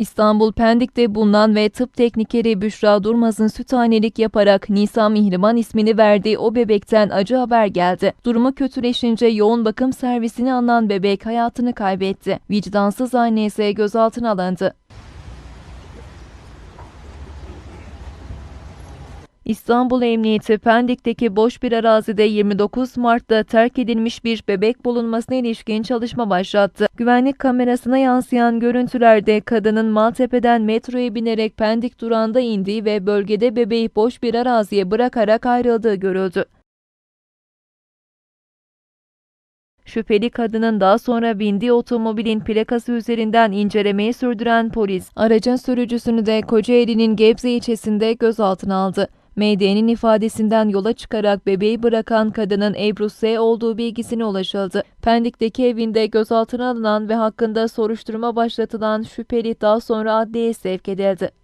İstanbul Pendik'te bulunan ve tıp teknikeri Büşra Durmaz'ın süthanelik yaparak Nisa Mihriban ismini verdiği o bebekten acı haber geldi. Durumu kötüleşince yoğun bakım servisine alınan bebek hayatını kaybetti. Vicdansız anne ise gözaltına alındı. İstanbul Emniyeti Pendik'teki boş bir arazide 29 Mart'ta terk edilmiş bir bebek bulunmasına ilişkin çalışma başlattı. Güvenlik kamerasına yansıyan görüntülerde kadının Maltepe'den metroya binerek Pendik durağında indiği ve bölgede bebeği boş bir araziye bırakarak ayrıldığı görüldü. Şüpheli kadının daha sonra bindiği otomobilin plakası üzerinden incelemeyi sürdüren polis, aracın sürücüsünü de Kocaeli'nin Gebze ilçesinde gözaltına aldı. MD'nin ifadesinden yola çıkarak bebeği bırakan kadının Ebru S. olduğu bilgisine ulaşıldı. Pendik'teki evinde gözaltına alınan ve hakkında soruşturma başlatılan şüpheli daha sonra adliyeye sevk edildi.